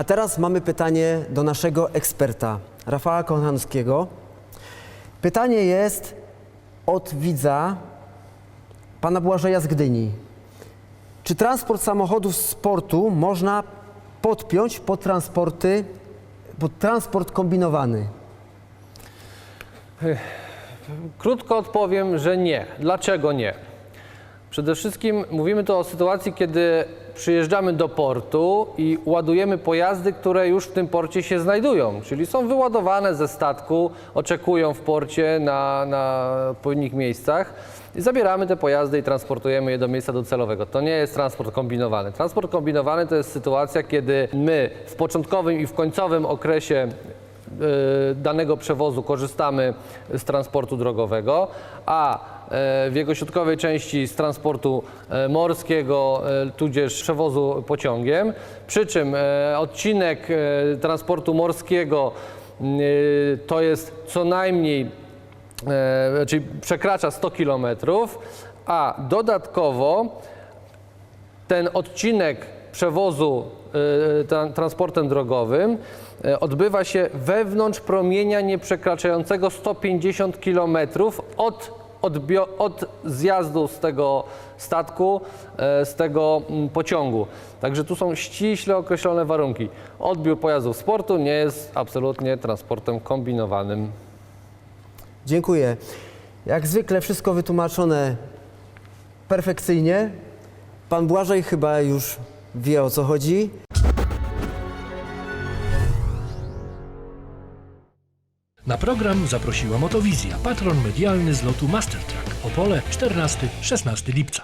A teraz mamy pytanie do naszego eksperta, Rafała Kochanowskiego. Pytanie jest od widza pana Błażeja z Gdyni. Czy transport samochodów sportu można podpiąć pod transporty, pod transport kombinowany? Krótko odpowiem, że nie. Dlaczego nie? Przede wszystkim mówimy tu o sytuacji, kiedy przyjeżdżamy do portu i ładujemy pojazdy, które już w tym porcie się znajdują, czyli są wyładowane ze statku, oczekują w porcie na, na odpowiednich miejscach i zabieramy te pojazdy i transportujemy je do miejsca docelowego. To nie jest transport kombinowany. Transport kombinowany to jest sytuacja, kiedy my w początkowym i w końcowym okresie danego przewozu korzystamy z transportu drogowego, a e, w jego środkowej części z transportu e, morskiego, e, tudzież przewozu pociągiem. Przy czym e, odcinek e, transportu morskiego e, to jest co najmniej e, czyli przekracza 100 km, a dodatkowo ten odcinek przewozu transportem drogowym y, odbywa się wewnątrz promienia nieprzekraczającego 150 km od, odbio- od zjazdu z tego statku, y, z tego mm, pociągu. Także tu są ściśle określone warunki. Odbiór pojazdów sportu nie jest absolutnie transportem kombinowanym. Dziękuję. Jak zwykle wszystko wytłumaczone perfekcyjnie. Pan Błażej chyba już wie o co chodzi. Na program zaprosiła Motowizja, patron medialny z lotu Mastertrack. Opole 14-16 lipca.